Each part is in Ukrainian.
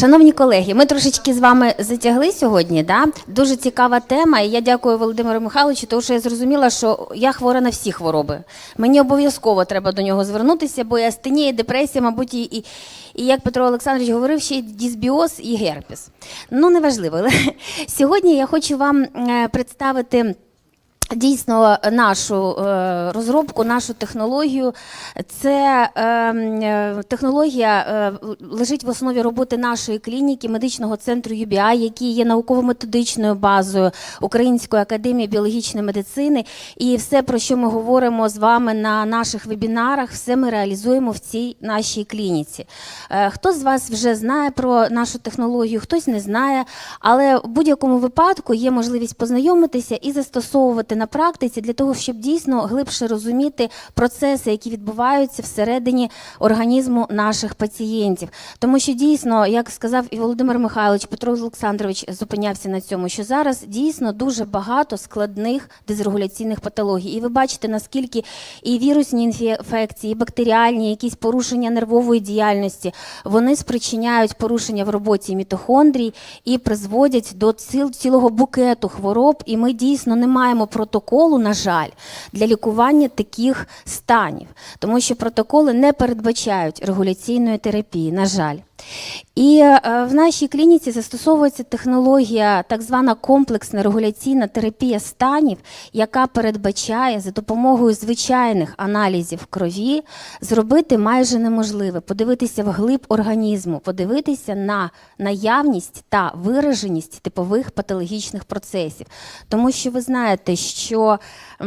Шановні колеги, ми трошечки з вами затягли сьогодні. Да? Дуже цікава тема. І я дякую Володимиру Михайловичу, тому що я зрозуміла, що я хвора на всі хвороби. Мені обов'язково треба до нього звернутися, бо і астенія, і депресія, мабуть, і, і, і як Петро Олександрович говорив, ще й дисбіоз і герпес. Ну, неважливо. Але сьогодні я хочу вам е, представити. Дійсно, нашу е, розробку, нашу технологію. Це е, е, технологія е, лежить в основі роботи нашої клініки медичного центру UBI, який є науково-методичною базою Української академії біологічної медицини. І все, про що ми говоримо з вами на наших вебінарах, все ми реалізуємо в цій нашій клініці. Хто з вас вже знає про нашу технологію, хтось не знає, але в будь-якому випадку є можливість познайомитися і застосовувати на практиці для того, щоб дійсно глибше розуміти процеси, які відбуваються всередині організму наших пацієнтів. Тому що дійсно, як сказав і Володимир Михайлович, Петро Олександрович зупинявся на цьому, що зараз дійсно дуже багато складних дизрегуляційних патологій. І ви бачите, наскільки і вірусні інфекції, і бактеріальні, якісь порушення нервової діяльності, вони спричиняють порушення в роботі мітохондрій і призводять до цілого букету хвороб. І ми дійсно не маємо протоколу, на жаль, для лікування таких станів, тому що протоколи не передбачають регуляційної терапії, на жаль. І е, в нашій клініці застосовується технологія, так звана комплексна регуляційна терапія станів, яка передбачає за допомогою звичайних аналізів крові зробити майже неможливе, подивитися вглиб організму, подивитися на наявність та вираженість типових патологічних процесів. Тому що ви знаєте, що е,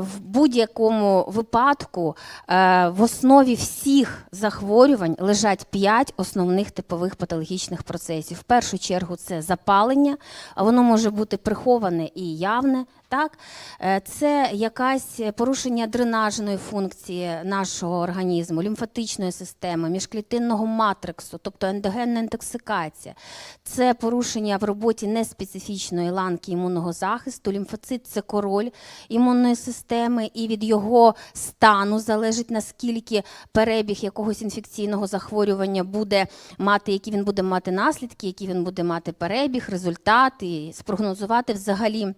в будь-якому випадку е, в основі всіх захворювань лежать п'ять основних типових патологічних процесів. В першу чергу це запалення, воно може бути приховане і явне. Так, Е, це якась порушення дренажної функції нашого організму, лімфатичної системи, міжклітинного матриксу, тобто ендогенна інтоксикація. Це порушення в роботі неспецифічної ланки імунного захисту. Лімфоцит це король імунної системи, і від його стану залежить наскільки перебіг якогось інфекційного захворювання буде мати, які він буде мати наслідки, які він буде мати перебіг, результат і спрогнозувати взагалі.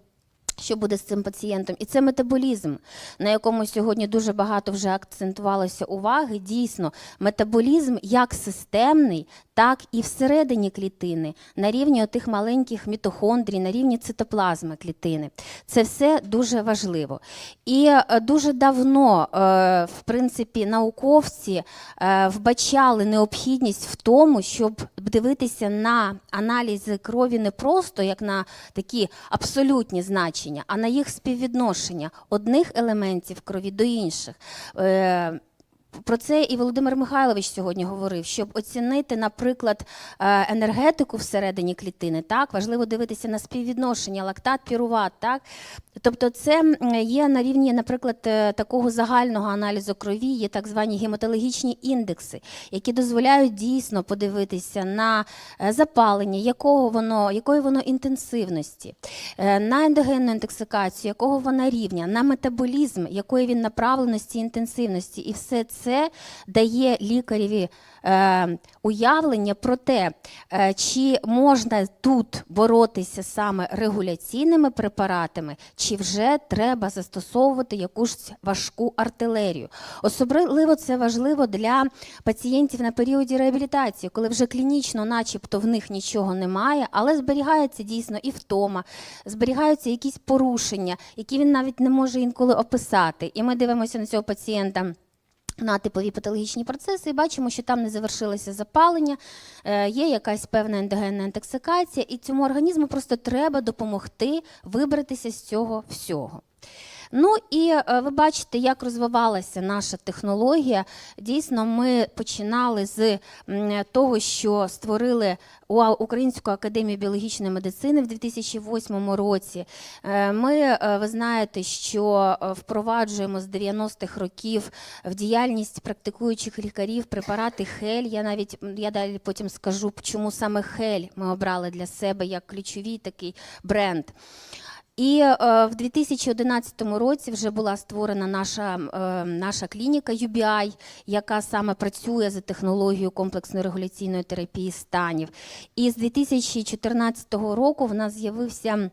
Що буде з цим пацієнтом? І це метаболізм, на якому сьогодні дуже багато вже акцентувалося уваги. Дійсно, метаболізм як системний, так і всередині клітини, на рівні тих маленьких мітохондрій, на рівні цитоплазми клітини. Це все дуже важливо. І е, дуже давно, е, в принципі, науковці е, вбачали необхідність в тому, щоб дивитися на аналізи крові не просто як на такі абсолютні значення, а на їх співвідношення одних елементів крові до інших. Про це і Володимир Михайлович сьогодні говорив, щоб оцінити, наприклад, е, енергетику всередині клітини, так? Важливо дивитися на співвідношення лактат, піруват, так? Тобто, це є на рівні, наприклад, е, такого загального аналізу крові, є так звані гематологічні індекси, які дозволяють дійсно подивитися на е, запалення, якого воно, якої воно інтенсивності, на ендогенну інтоксикацію, якого вона рівня, на метаболізм, якої він направленості інтенсивності, і все це дає лікареві е, уявлення про те, е, чи можна тут боротися саме регуляційними препаратами, чи вже треба застосовувати якусь важку артилерію. Особливо це важливо для пацієнтів на періоді реабілітації, коли вже клінічно, начебто, в них нічого немає, але зберігається дійсно і втома, зберігаються якісь порушення, які він навіть не може інколи описати. І ми дивимося на цього пацієнта. На типові патологічні процеси і бачимо, що там не завершилося запалення, е, є якась певна ендогенна інтоксикація, і цьому організму просто треба допомогти вибратися з цього всього. Ну і е, ви бачите, як розвивалася наша технологія. Дійсно, ми починали з того, що створили Українську академію біологічної медицини в 2008 році. Е, Ми, е, ви знаєте, що впроваджуємо з 90-х років в діяльність практикуючих лікарів препарати хель. Я навіть я далі потім скажу, чому саме хель ми обрали для себе як ключовий такий бренд. І е, в 2011 році вже була створена наша, е, наша клініка UBI, яка саме працює за технологією комплексної регуляційної терапії станів. І з 2014 року в нас з'явився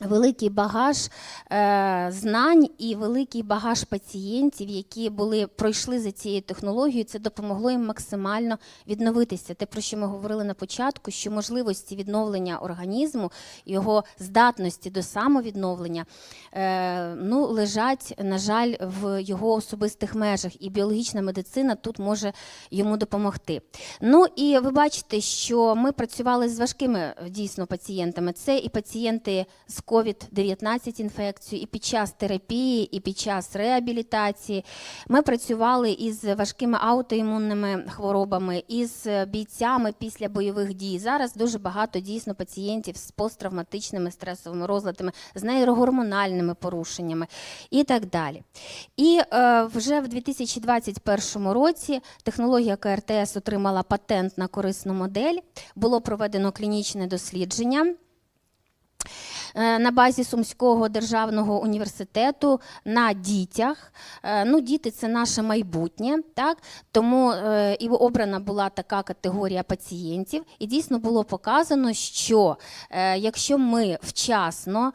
великий багаж е, знань і великий багаж пацієнтів, які були пройшли за цією технологією. Це допомогло їм максимально відновитися. Те, про що ми говорили на початку, що можливості відновлення організму, його здатності до самовідновлення е, ну, лежать, на жаль, в його особистих межах, і біологічна медицина тут може йому допомогти. Ну і ви бачите, що ми працювали з важкими дійсно пацієнтами. Це і пацієнти з COVID-19 інфекцією, і під час терапії, і під час реабілітації. Ми працювали із важкими аутоімунними хворобами, із бійцями після бойових дій. Зараз дуже багато дійсно пацієнтів з посттравматичними стресовими розладами, з нейрогормональними порушеннями і так далі. І е, вже в 2021 році технологія КРТС отримала патент на корисну модель. Було проведено клінічне дослідження. Е, На базі Сумського державного університету на дітях. Е, Ну, діти це наше майбутнє, так тому е, і обрана була така категорія пацієнтів, і дійсно було показано, що якщо ми вчасно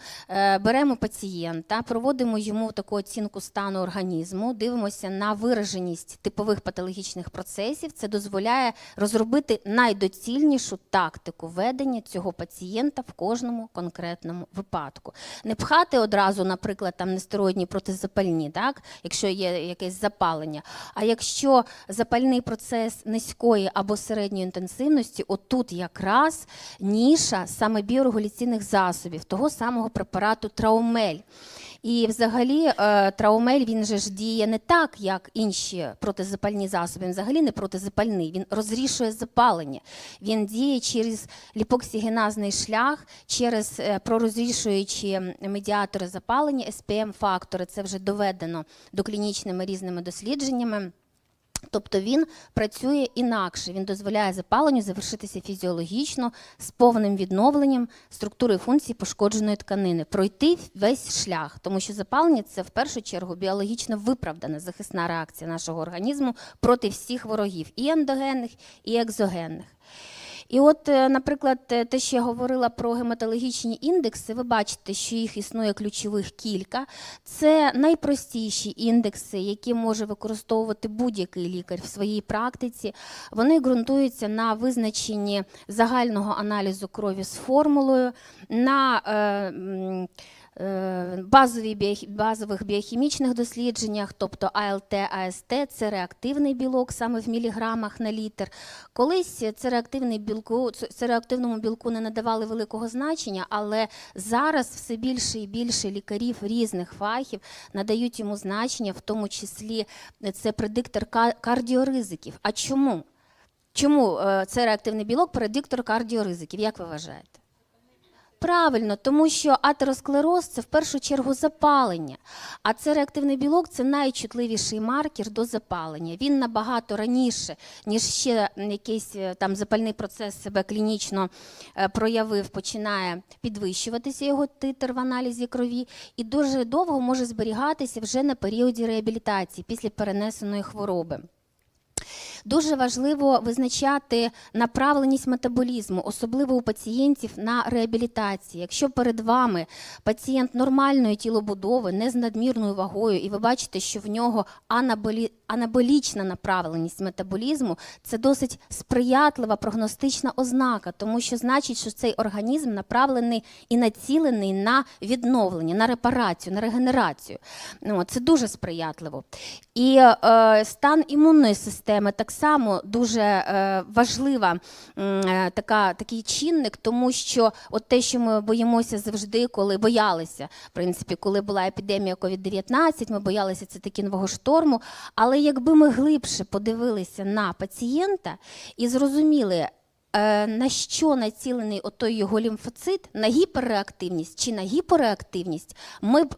беремо пацієнта, проводимо йому таку оцінку стану організму, дивимося на вираженість типових патологічних процесів, це дозволяє розробити найдоцільнішу тактику ведення цього пацієнта в кожному конкретному випадку. Не пхати одразу, наприклад, там нестероїдні протизапальні, так, якщо є якесь запалення. А якщо запальний процес низької або середньої інтенсивності, отут якраз ніша саме біорегуляційних засобів, того самого препарату Траумель. І взагалі е, траумель він же ж діє не так, як інші протизапальні засоби. Він взагалі не протизапальний. Він розрішує запалення. Він діє через ліпоксигеназний шлях, через е, пророзрішуючі медіатори запалення, СПМ-фактори. Це вже доведено доклінічними різними дослідженнями. Тобто він працює інакше, він дозволяє запаленню завершитися фізіологічно з повним відновленням структури і функцій пошкодженої тканини, пройти весь шлях, тому що запалення це в першу чергу біологічно виправдана захисна реакція нашого організму проти всіх ворогів, і ендогенних, і екзогенних. І от, е, наприклад, е, те, що я говорила про гематологічні індекси, ви бачите, що їх існує ключових кілька. Це найпростіші індекси, які може використовувати будь-який лікар в своїй практиці. Вони ґрунтуються на визначенні загального аналізу крові з формулою, на е, е, базових біохімічних дослідженнях, тобто АЛТ, АСТ, це реактивний білок саме в міліграмах на літр. Колись це реактивний білку, це реактивному білку не надавали великого значення, але зараз все більше і більше лікарів різних фахів надають йому значення, в тому числі це предиктор кардіоризиків. А чому? Чому е, це реактивний білок предиктор кардіоризиків? Як ви вважаєте? Правильно, тому що атеросклероз це в першу чергу запалення. А це реактивний білок це найчутливіший маркер до запалення. Він набагато раніше, ніж ще якийсь е, там запальний процес себе клінічно е, проявив, починає підвищуватися його титр в аналізі крові, і дуже довго може зберігатися вже на періоді реабілітації після перенесеної хвороби. Дуже важливо визначати направленість метаболізму, особливо у пацієнтів на реабілітації. Якщо перед вами пацієнт нормальної тілобудови, не з надмірною вагою, і ви бачите, що в нього анаболі... анаболічна направленість метаболізму, це досить сприятлива прогностична ознака, тому що значить, що цей організм направлений і націлений на відновлення, на репарацію, на регенерацію. Ну, це дуже сприятливо. І е, стан імунної системи так само дуже е, важлива е, така, такий чинник, тому що от те, що ми боїмося завжди, коли боялися, в принципі, коли була епідемія COVID-19, ми боялися цитокінового шторму. Але якби ми глибше подивилися на пацієнта і зрозуміли, е, на що націлений отой його лімфоцит, на гіперреактивність чи на гіпореактивність, ми б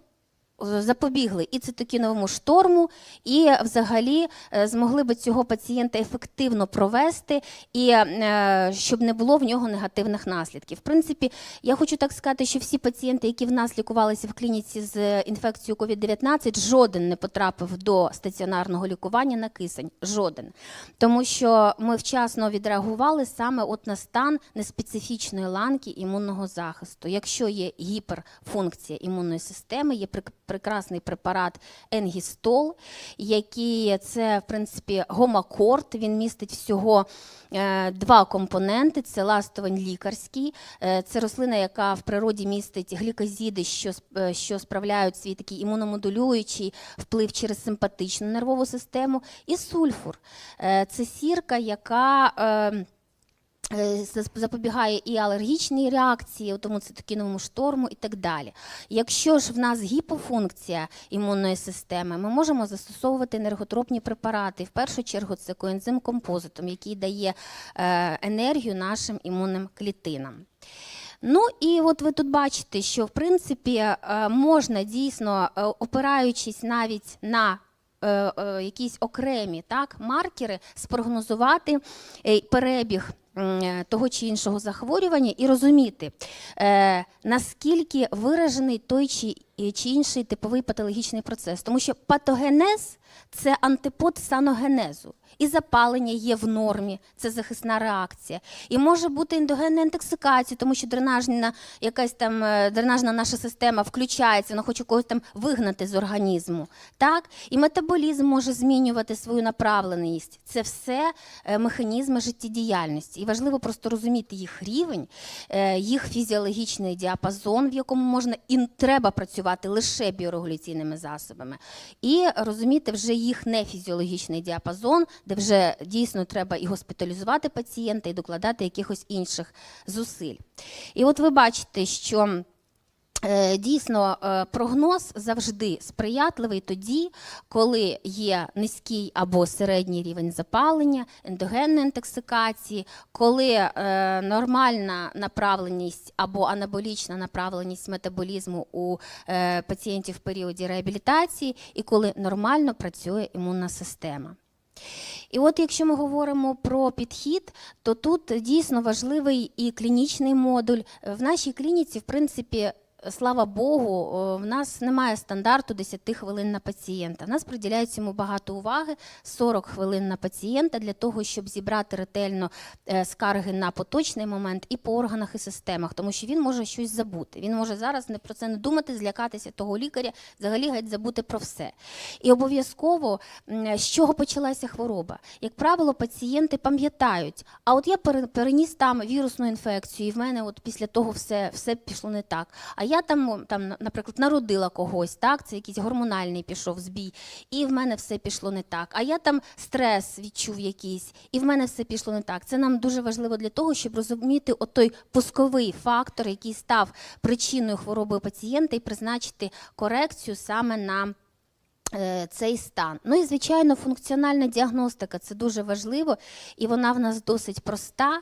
запобігли і цитокіновому шторму, і взагалі е, змогли би цього пацієнта ефективно провести, і е, щоб не було в нього негативних наслідків. В принципі, я хочу так сказати, що всі пацієнти, які в нас лікувалися в клініці з інфекцією COVID-19, жоден не потрапив до стаціонарного лікування на кисень. Жоден. Тому що ми вчасно відреагували саме от на стан неспецифічної ланки імунного захисту. Якщо є гіперфункція імунної системи, є прекрасний препарат Енгістол, який це, в принципі, гомакорт. Він містить всього е, два компоненти: це ластовань лікарський, е, це рослина, яка в природі містить глікозіди, що, е, що справляють свій такий імуномодулюючий вплив через симпатичну нервову систему, і сульфур. Це сірка, яка. Е, запобігає і алергічній реакції, тому цитокіновому шторму і так далі. Якщо ж в нас гіпофункція імунної системи, ми можемо застосовувати енерготропні препарати. В першу чергу це коензим композитом, який дає е, енергію нашим імунним клітинам. Ну і от ви тут бачите, що в принципі е, можна дійсно, опираючись навіть на якісь окремі так, маркери, спрогнозувати перебіг того чи іншого захворювання і розуміти, е, наскільки виражений той е, чи інший типовий патологічний процес. Тому що патогенез це антипод саногенезу. І запалення є в нормі, це захисна реакція. І може бути ендогенна інтоксикація, тому що дренажна якась там е, дренажна наша система включається, вона хоче когось там вигнати з організму. Так? І метаболізм може змінювати свою направленість. Це все е, механізми життєдіяльності. І важливо просто розуміти їх рівень, е, їх фізіологічний діапазон, в якому можна і треба працювати лише біорегуляційними засобами, і розуміти вже їх не фізіологічний діапазон, де вже дійсно треба і госпіталізувати пацієнта, і докладати якихось інших зусиль. І от ви бачите, що. Е, Дійсно, е, прогноз завжди сприятливий тоді, коли є низький або середній рівень запалення, ендогенної інтоксикації, коли е, нормальна направленість або анаболічна направленість метаболізму у пацієнтів в періоді реабілітації, і коли нормально працює імунна система. І от якщо ми говоримо про підхід, то тут дійсно важливий і клінічний модуль. В нашій клініці, в принципі, слава Богу, в нас немає стандарту 10 хвилин на пацієнта. В нас приділяється йому багато уваги, 40 хвилин на пацієнта для того, щоб зібрати ретельно е, скарги на поточний момент і по органах і системах, тому що він може щось забути. Він може зараз не про це не думати, злякатися того лікаря, взагалі геть забути про все. І обов'язково з чого почалася хвороба. Як правило, пацієнти пам'ятають, а от я переніс там вірусну інфекцію, і в мене от після того все, все пішло не так. А я там, там, наприклад, народила когось, так, це якийсь гормональний пішов збій, і в мене все пішло не так. А я там стрес відчув якийсь, і в мене все пішло не так. Це нам дуже важливо для того, щоб розуміти отой пусковий фактор, який став причиною хвороби пацієнта, і призначити корекцію саме на цей стан. Ну і звичайно, функціональна діагностика це дуже важливо, і вона в нас досить проста.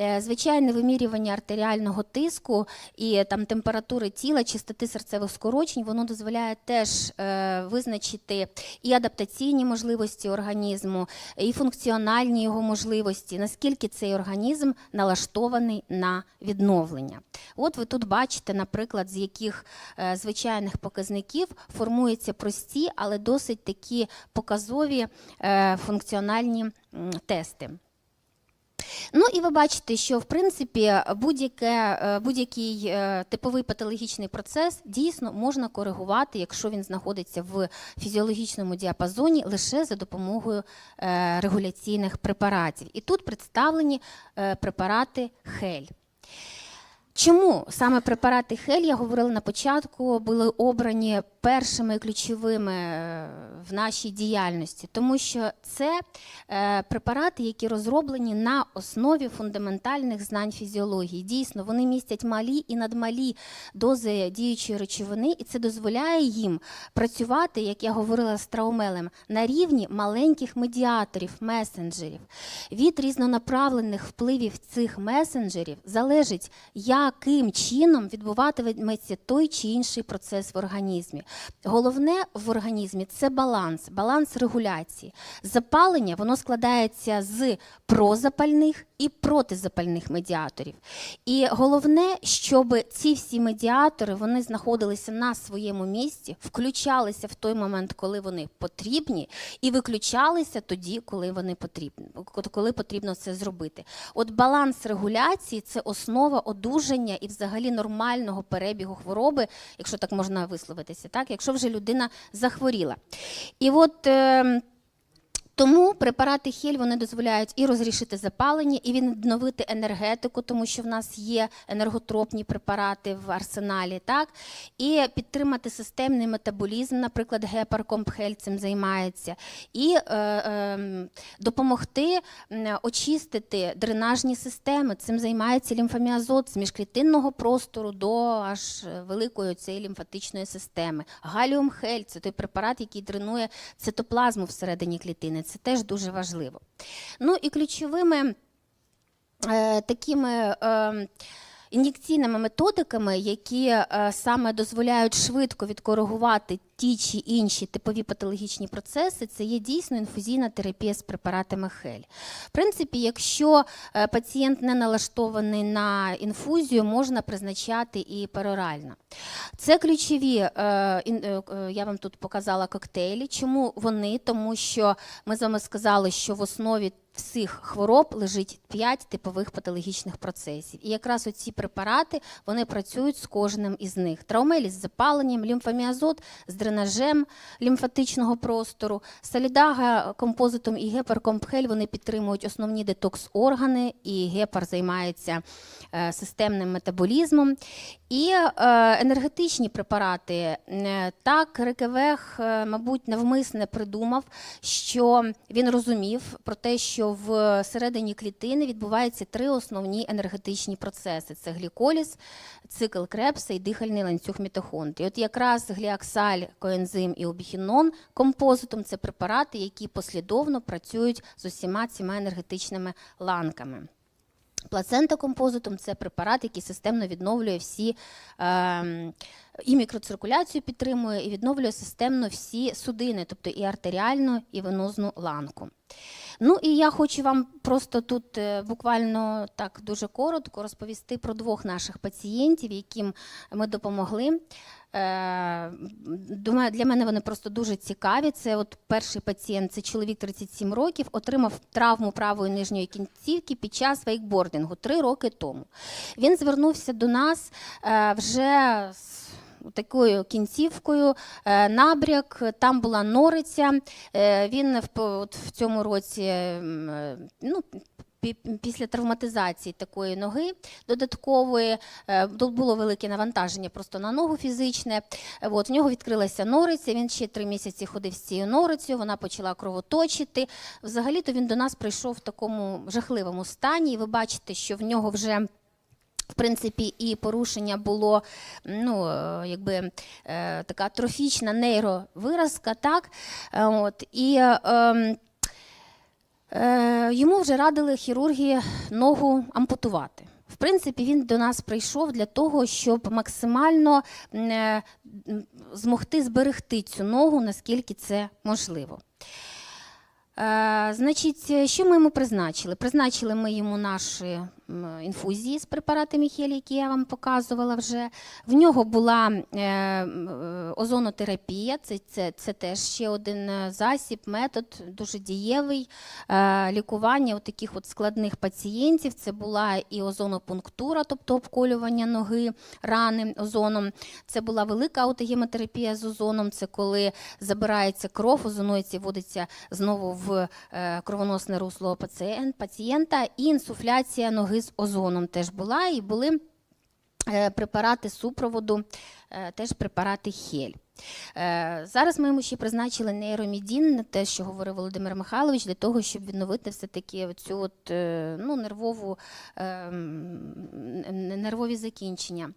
Е, Звичайне вимірювання артеріального тиску і там температури тіла, частоти серцевих скорочень, воно дозволяє теж е, визначити і адаптаційні можливості організму, і функціональні його можливості, наскільки цей організм налаштований на відновлення. От ви тут бачите, наприклад, з яких е, звичайних показників формуються прості, але досить такі показові е, функціональні тести. Ну і ви бачите, що в принципі е, будь-який е, типовий патологічний процес дійсно можна коригувати, якщо він знаходиться в фізіологічному діапазоні лише за допомогою регуляційних препаратів. І тут представлені препарати хель. Чому саме препарати Хель, я говорила на початку, були обрані першими ключовими е, в нашій діяльності? Тому що це е, препарати, які розроблені на основі фундаментальних знань фізіології. Дійсно, вони містять малі і надмалі дози діючої речовини, і це дозволяє їм працювати, як я говорила з траумелем, на рівні маленьких медіаторів, месенджерів. Від різнонаправлених впливів цих месенджерів залежить, як яким чином відбуватиметься той чи інший процес в організмі. Головне в організмі це баланс, баланс регуляції. Запалення воно складається з прозапальних і протизапальних медіаторів. І головне, щоб ці всі медіатори вони знаходилися на своєму місці, включалися в той момент, коли вони потрібні, і виключалися тоді, коли вони потрібні, коли потрібно це зробити. От баланс регуляції це основа одужання і взагалі нормального перебігу хвороби, якщо так можна висловитися, так якщо вже людина захворіла. І от. Е, тому препарати Хель вони дозволяють і розрішити запалення, і відновити енергетику, тому що в нас є енерготропні препарати в арсеналі, так і підтримати системний метаболізм, наприклад, гепаркомпхель цим займається, і е, е, допомогти очистити дренажні системи. Цим займається лімфоміазот з міжклітинного простору до аж великої цієї лімфатичної системи. Галіумхель це той препарат, який дренує цитоплазму всередині клітини. Це теж дуже важливо. Ну і ключовими е, такими. Е, Ін'єкційними методиками, які е, саме дозволяють швидко відкоригувати ті чи інші типові патологічні процеси, це є дійсно інфузійна терапія з препаратами Хель. В принципі, якщо е, пацієнт не налаштований на інфузію, можна призначати і перорально. Це ключові, е, е, я вам тут показала коктейлі. Чому вони? Тому що ми з вами сказали, що в основі всіх хвороб лежить 5 типових патологічних процесів. І якраз оці препарати вони працюють з кожним із них. Траумелі з запаленням, лімфоміазот з дренажем лімфатичного простору, салідага композитом і гепаркомпхель вони підтримують основні детокс-органи, і гепар займається е, системним метаболізмом. І е, енергетичні препарати. Е, Так, Рекевех, е, мабуть, навмисне придумав, що він розумів про те, що в середині клітини відбуваються три основні енергетичні процеси: це гліколіз, цикл Крепса і дихальний ланцюг мітохондрій. От якраз гліаксаль, коензим і обіхінон композитом це препарати, які послідовно працюють з усіма цими енергетичними ланками. Плацента композитум це препарат, який системно відновлює всі е, і мікроциркуляцію підтримує, і відновлює системно всі судини, тобто і артеріальну, і венозну ланку. Ну і я хочу вам просто тут е, буквально так дуже коротко розповісти про двох наших пацієнтів, яким ми допомогли. Е, Думаю, для мене вони просто дуже цікаві. Це от перший пацієнт, це чоловік 37 років, отримав травму правої нижньої кінцівки під час вейкбордингу три роки тому. Він звернувся до нас е, вже з такою кінцівкою, е, набряк, там була нориця. Е, Він в, цьому році е, ну, після травматизації такої ноги додаткової тут було велике навантаження просто на ногу фізичне. От, в нього відкрилася нориця, він ще три місяці ходив з цією норицею, вона почала кровоточити. Взагалі-то він до нас прийшов в такому жахливому стані, і ви бачите, що в нього вже. В принципі, і порушення було ну, е, якби е, така атрофічна нейровиразка, так? Е, От, і е, е, йому вже радили хірурги ногу ампутувати. В принципі, він до нас прийшов для того, щоб максимально е, змогти зберегти цю ногу, наскільки це можливо. Е, значить, що ми йому призначили? Призначили ми йому наші інфузії з препаратами Хелі, які я вам показувала вже. В нього була е, е, озонотерапія, це, це, це теж ще один е, засіб, метод дуже дієвий лікування от таких от складних пацієнтів. Це була і озонопунктура, тобто обколювання ноги, рани озоном. Це була велика аутогемотерапія з озоном. Це коли забирається кров, озонується, вводиться знову в кровоносне русло пацієн- пацієнта, і інсуфляція ноги з озоном теж була, і були е, препарати супроводу, е, теж препарати Хель. Е, Зараз ми йому ще призначили нейромідін, те, що говорив Володимир Михайлович, для того, щоб відновити все-таки цю от, ну, нервову, е, м, н- нервові закінчення.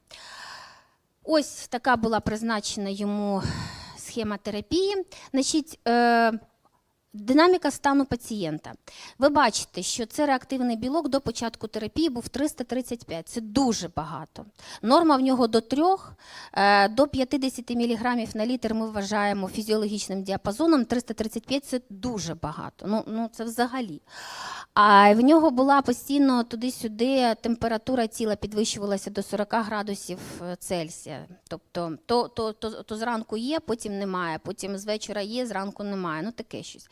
Ось така була призначена йому схема терапії. Значить, Динаміка стану пацієнта. Ви бачите, що це реактивний білок до початку терапії був 335. Це дуже багато. Норма в нього до 3, е, до 50 мг на літр ми вважаємо фізіологічним діапазоном. 335 це дуже багато. Ну, ну це взагалі. А в нього була постійно туди-сюди температура тіла підвищувалася до 40 градусів е, Цельсія. Тобто то, то, то, то зранку є, потім немає, потім з вечора є, зранку немає. Ну таке щось.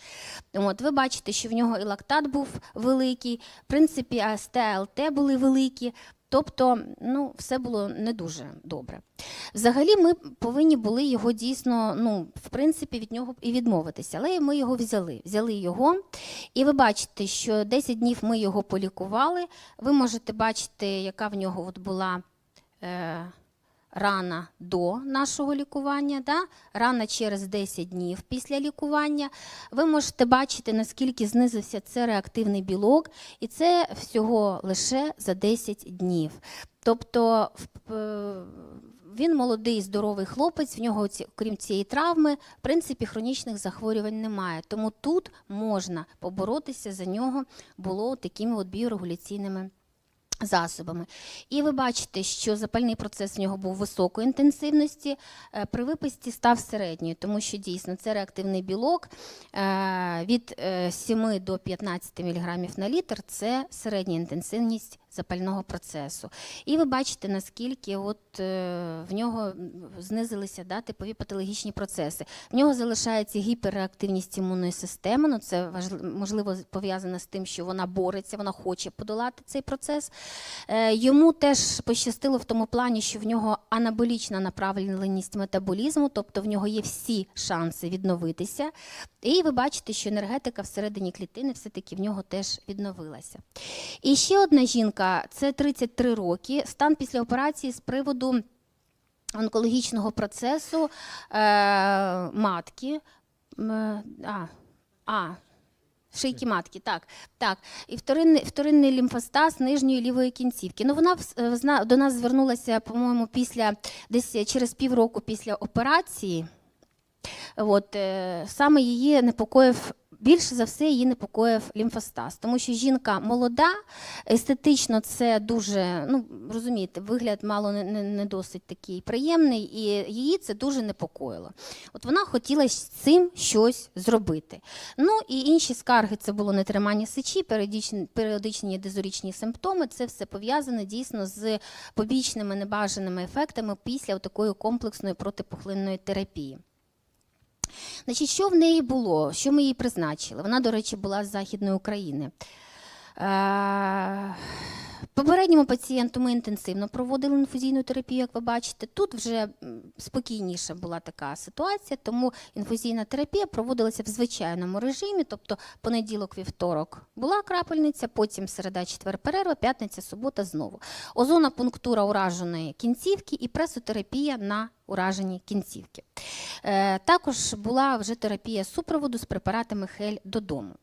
От, ви бачите, що в нього і лактат був великий, в принципі, АСТ, ЛТ були великі. Тобто, ну, все було не дуже добре. Взагалі, ми повинні були його дійсно, ну, в принципі, від нього і відмовитися. Але ми його взяли. Взяли його. І ви бачите, що 10 днів ми його полікували. Ви можете бачити, яка в нього от була. Е- рана до нашого лікування, да? рана через 10 днів після лікування. Ви можете бачити, наскільки знизився це реактивний білок, і це всього лише за 10 днів. Тобто е, він молодий, здоровий хлопець, в нього, крім цієї травми, в принципі, хронічних захворювань немає. Тому тут можна поборотися за нього було такими от біорегуляційними засобами. І ви бачите, що запальний процес в нього був високої інтенсивності, е, при виписці став середньою, тому що дійсно це реактивний білок е, від е, 7 до 15 мг на літр це середня інтенсивність запального процесу. І ви бачите, наскільки от, е, в нього знизилися да, типові патологічні процеси. В нього залишається гіперреактивність імунної системи. Ну, це можливо пов'язано з тим, що вона бореться, вона хоче подолати цей процес. Е, Йому теж пощастило в тому плані, що в нього анаболічна направленість метаболізму, тобто в нього є всі шанси відновитися. І ви бачите, що енергетика всередині клітини все-таки в нього теж відновилася. І ще одна жінка, це 33 роки, стан після операції з приводу онкологічного процесу е, матки. Е, А, а, шийки матки, так. так. І вторинний, вторинний лімфостаз нижньої лівої кінцівки. Ну, вона е, до нас звернулася, по-моєму, після десь через півроку після операції. От, е, саме її непокоїв, більше за все її непокоїв лімфостаз, тому що жінка молода, естетично це дуже, ну розумієте, вигляд мало не, не, досить такий приємний, і її це дуже непокоїло. От вона хотіла з цим щось зробити. Ну і інші скарги це було нетримання сечі, періодичні, періодичні дезорічні симптоми. Це все пов'язане дійсно з побічними небажаними ефектами після такої комплексної протипухлинної терапії. Значить, що в неї було? Що ми їй призначили? Вона, до речі, була з Західної України. Попередньому пацієнту ми інтенсивно проводили інфузійну терапію, як ви бачите. Тут вже спокійніша була така ситуація, тому інфузійна терапія проводилася в звичайному режимі, тобто понеділок, вівторок була крапельниця, потім середа, четвер перерва, п'ятниця, субота знову. Озона пунктура ураженої кінцівки і пресотерапія на уражені кінцівки. Е, також була вже терапія супроводу з препаратами хель додому.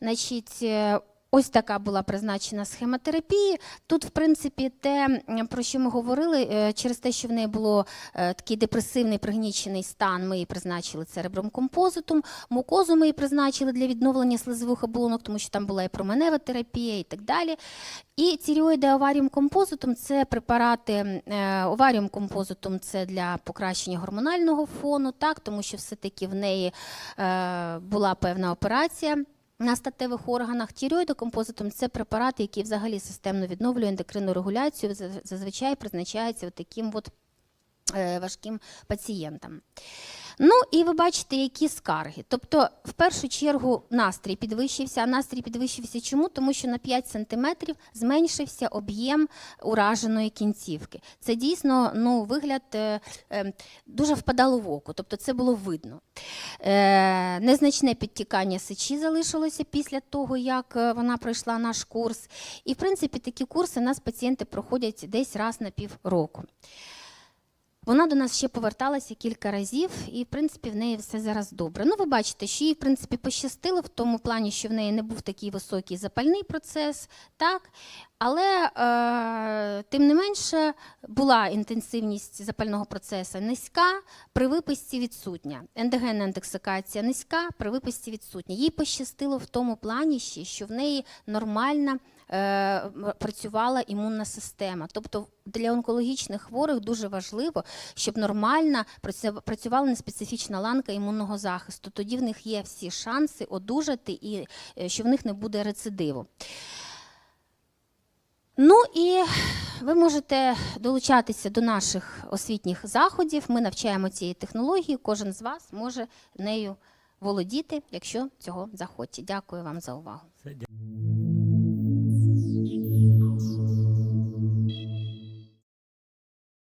Значить, е, Ось така була призначена схема терапії. Тут, в принципі, те, про що ми говорили, е, через те, що в неї було е, такий депресивний пригнічений стан, ми їй призначили церебром композитум. Мукозу ми їй призначили для відновлення слизових оболонок, тому що там була і променева терапія і так далі. І тіріоїди аваріум композитум це препарати е, оваріум композитум це для покращення гормонального фону, так, тому що все-таки в неї е, була певна операція. На статевих органах тіреоїдокомпозитом це препарат, які взагалі системно відновлює ендокринну регуляцію, заз- зазвичай призначається от таким от важким пацієнтам. Ну і ви бачите, які скарги. Тобто, в першу чергу, настрій підвищився. А настрій підвищився чому? Тому що на 5 см зменшився об'єм ураженої кінцівки. Це дійсно ну, вигляд е, е, дуже впадало в око, тобто це було видно. Е, незначне підтікання сечі залишилося після того, як е, вона пройшла наш курс. І, в принципі, такі курси у нас пацієнти проходять десь раз на півроку. Вона до нас ще поверталася кілька разів, і в принципі в неї все зараз добре. Ну, ви бачите, що їй в принципі пощастило в тому плані, що в неї не був такий високий запальний процес, так. Але е, тим не менше була інтенсивність запального процесу низька, при виписці відсутня. Ендогенна інтоксикація низька, при виписці відсутня. Їй пощастило в тому плані, ще, що в неї нормальна працювала імунна система. Тобто для онкологічних хворих дуже важливо, щоб нормально працю- працювала неспецифічна ланка імунного захисту. Тоді в них є всі шанси одужати і е, що в них не буде рецидиву. Ну і ви можете долучатися до наших освітніх заходів. Ми навчаємо цієї технології. Кожен з вас може нею володіти, якщо цього захоче. Дякую вам за увагу.